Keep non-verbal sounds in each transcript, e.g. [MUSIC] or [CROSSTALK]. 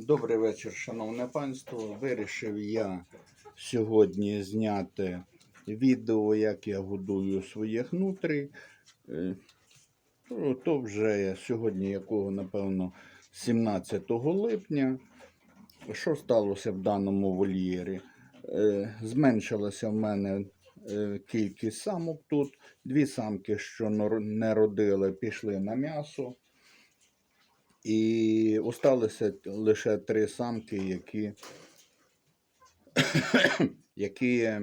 Добрий вечір, шановне панство. Вирішив я сьогодні зняти відео, як я годую своїх нутрій. Е, ну, То вже сьогодні, якого, напевно, 17 липня. Що сталося в даному вольєрі? Е, Зменшилася в мене е, кількість самок тут. Дві самки, що не родили, пішли на м'ясо. І осталися лише три самки, які, [COUGHS] які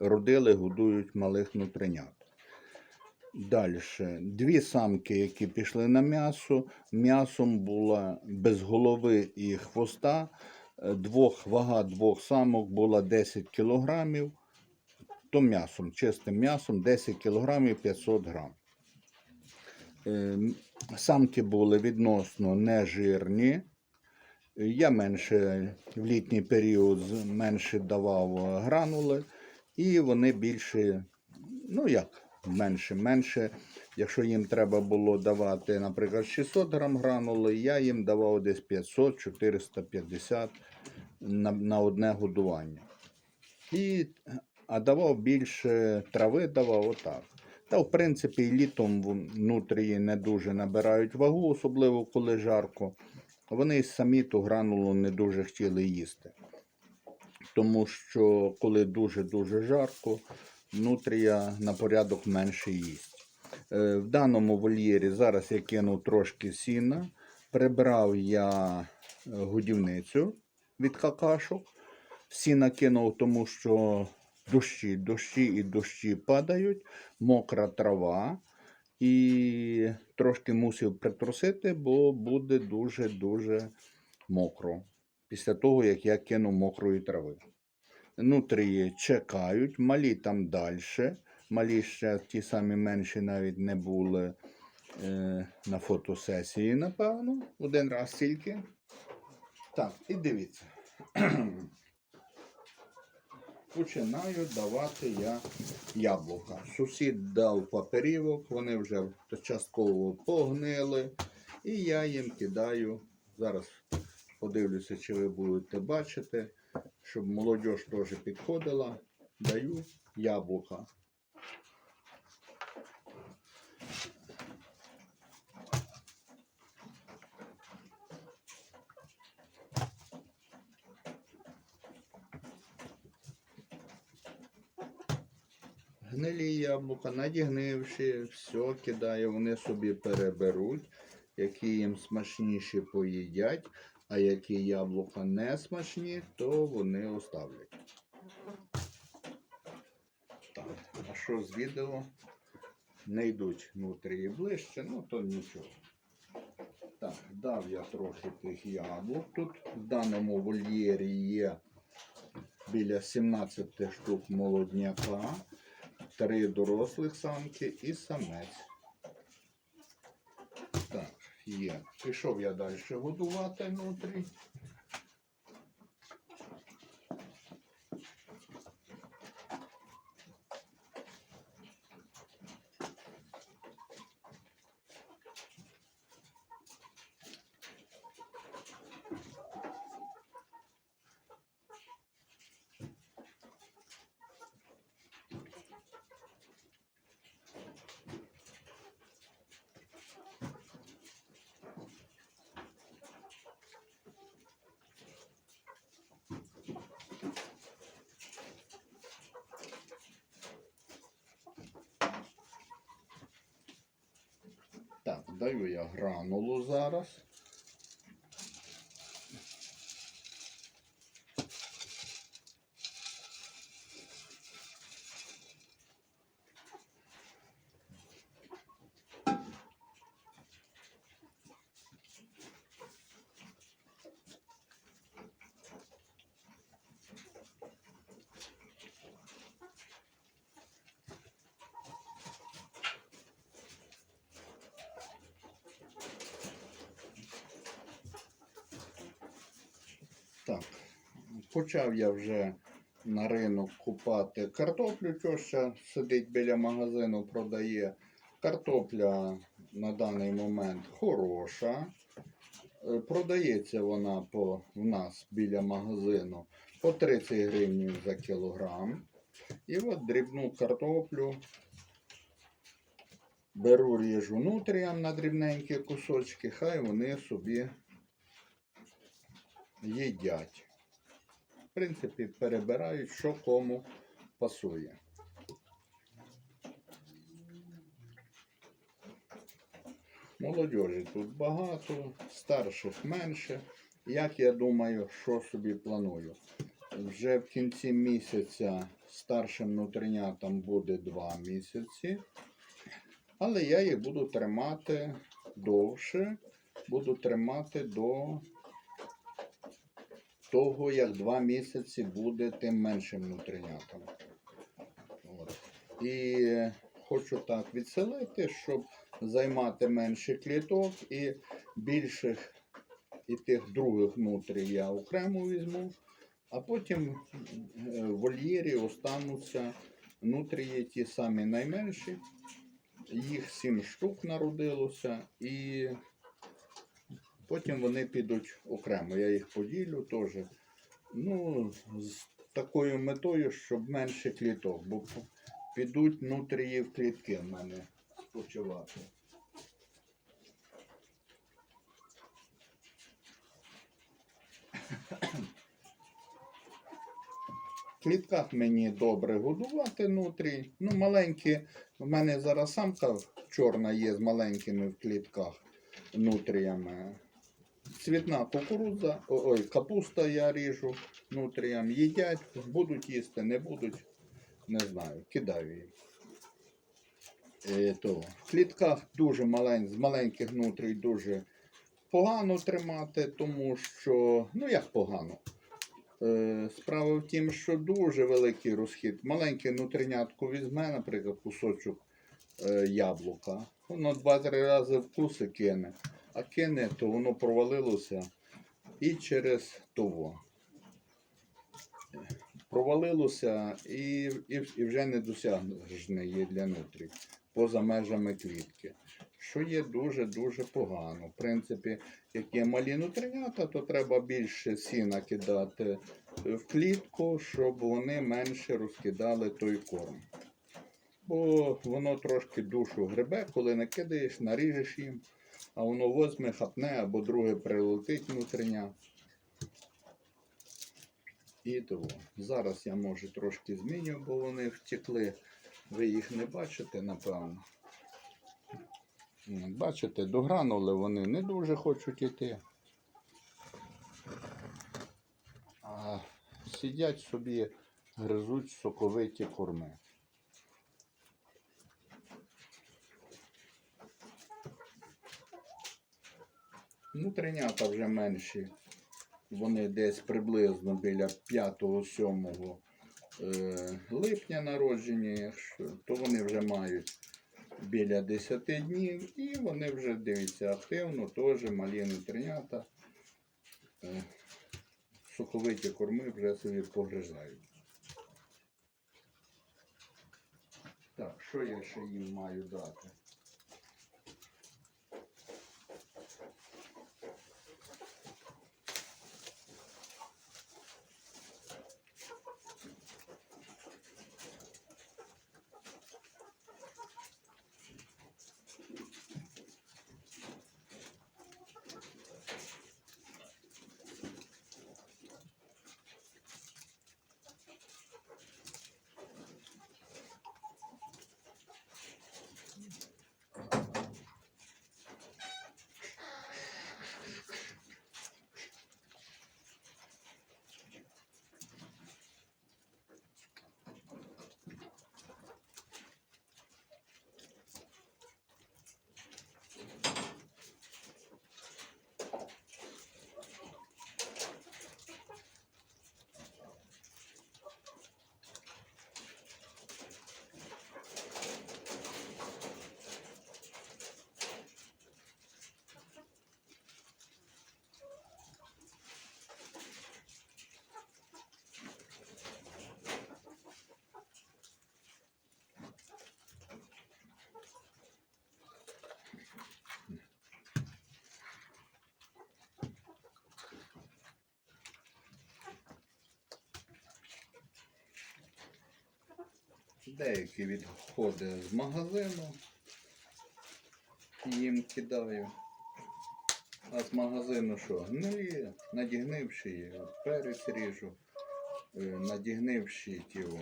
родили, годують малих нутринят. Далі. Дві самки, які пішли на м'ясо. М'ясом була без голови і хвоста. Двох, вага двох самок була 10 кілограмів. То м'ясом, чистим м'ясом 10 кілограмів 500 грам. Е, Самки були відносно нежирні. Я менше в літній період менше давав гранули, і вони більше, ну як, менше, менше. Якщо їм треба було давати, наприклад, 600 грам гранули, я їм давав десь 500-450 на, на одне годування. І, а давав більше трави, давав отак. Та, в принципі, літом внутрі не дуже набирають вагу, особливо коли жарко. Вони самі ту гранулу не дуже хотіли їсти. Тому що коли дуже-дуже жарко, нутрія на порядок менше їсть. Е, В даному вольєрі зараз я кинув трошки сіна, прибрав я е, годівницю від какашок. Сіна кинув, тому що дощі, дощі і дощі падають, мокра трава. І трошки мусив притрусити, бо буде дуже-дуже мокро. Після того, як я кинув мокрої трави. Нутрії чекають, малі там далі. Малі ще ті самі менші навіть не були е, на фотосесії, напевно. Один раз тільки. Так, і дивіться. Починаю давати я яблука. Сусід дав паперівок, вони вже частково погнили. І я їм кидаю. Зараз подивлюся, чи ви будете бачити, щоб молодь теж підходила. Даю яблука. Гнилі яблука, надігнивши, все кидаю, вони собі переберуть, які їм смачніші поїдять, а які яблука не смачні, то вони оставлять. Так, а що з відео? Не йдуть внутрі і ближче, ну то нічого. Так, дав я трохи тих яблук. Тут в даному вольєрі є біля 17 штук молодняка три дорослих самки і самець. Так, є. Пішов я далі годувати внутрі. Так, даю я гранулу зараз. Так, почав я вже на ринок купати картоплю, ще сидить біля магазину, продає. Картопля на даний момент хороша. Е, Продається вона по, в нас біля магазину по 30 гривень за кілограм. І от дрібну картоплю беру ріжу нутріям на дрібненькі кусочки, хай вони собі їдять. В принципі, перебирають, що кому пасує. Молодежі тут багато, старших менше. Як я думаю, що собі планую? Вже в кінці місяця старшим нутринятам буде 2 місяці, але я їх буду тримати довше, буду тримати до того, як 2 місяці буде тим меншим нутринятам. От. І хочу так відселити, щоб займати менше кліток і більших і тих других нутрій я окремо візьму, а потім е, в вольєрі остануться нутрії ті самі найменші. Їх сім штук народилося, і потім вони підуть окремо. Я їх поділю теж. Ну, з такою метою, щоб менше кліток, бо підуть нутрії в клітки в мене спочивати. В клітках мені добре годувати нутрій. Ну, маленькі, в мене зараз самка чорна є з маленькими в клітках нутріями. Цвітна кукурудза, ой, капуста я ріжу нутріям. Їдять, будуть їсти, не будуть, не знаю, кидаю їм. Е, то, в клітках дуже малень, з маленьких нутрій дуже погано тримати, тому що, ну як погано. Е, Справа в тім, що дуже великий розхід. Маленьке нутринятко візьме, наприклад, кусочок е, яблука. Воно два-три рази вкуси кине, а кине, то воно провалилося і через того. Провалилося і, і, і вже не досягне є для нутрій поза межами клітки. Що є дуже-дуже погано. В принципі, як є малі нутринята, то треба більше сіна кидати в клітку, щоб вони менше розкидали той корм. Бо воно трошки душу гребе, коли накидаєш, наріжеш їм, а воно возьме, хапне або друге прилетить внутрішня. І того. Зараз я може трошки зміню, бо вони втекли. Ви їх не бачите, напевно. Бачите, догранули вони не дуже хочуть іти. А сидять собі, гризуть соковиті корми. Внутрінята вже менші. Вони десь приблизно біля 5-7 е, липня народжені, то вони вже мають біля 10 днів і вони вже дивіться активно, теж малі нутринята. Е, соковиті корми вже собі погризають. Так, що я ще їм маю дати? Деякі відходи з магазину їм кидаю. А з магазину що? Гнилі, надігнивші, от перець ріжу, е, надігнивші ті о,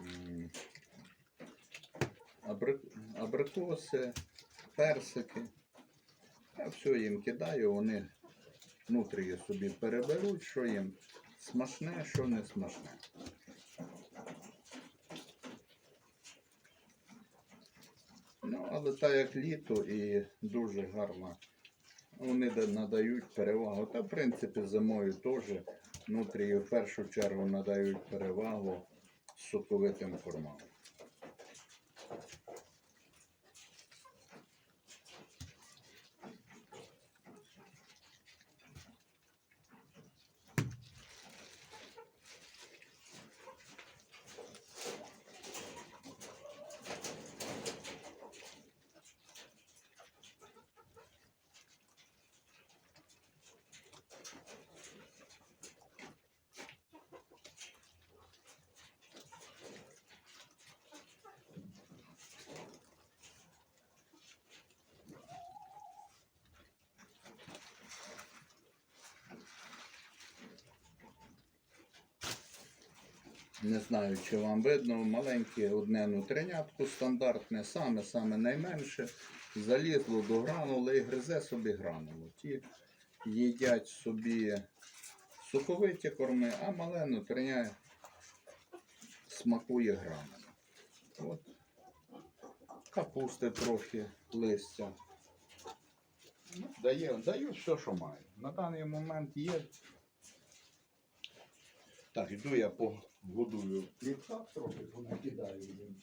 м, абри- абрикоси, персики. Я все їм кидаю, вони внутрі собі переберуть, що їм смачне, що не смачне. Але як літо і дуже гарно, вони надають перевагу. Та, в принципі, зимою теж внутрі в першу чергу надають перевагу соковитим кормам. Не знаю, чи вам видно, маленьке одне нутринятко стандартне, саме-саме найменше, залізло до гранули і гризе собі гранулу. Ті їдять собі соковиті корми, а мале нутриня смакує гранулу. От. Капусти трохи, листя. Дає, даю все, що маю. На даний момент є так, іду я погодую плівках трохи, понакидаю їм.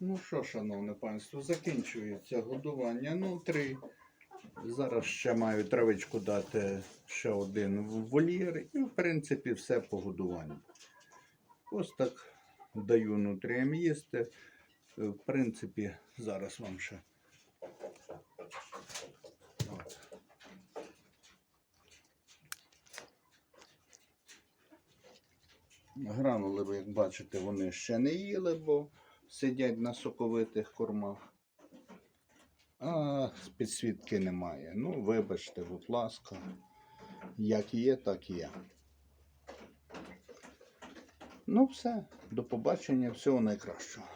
Ну що, шановне панство, закінчується годування нутрій. Зараз ще маю травичку дати ще один в вольєр. І, в принципі, все по годуванню. Ось так даю нутріям їсти. В принципі, зараз вам ще. Гранули, ви, як бачите, вони ще не їли, бо сидять на соковитих кормах. А підсвітки немає. Ну, вибачте, будь ласка. Як є, так є. Ну, все. До побачення. Всього найкращого.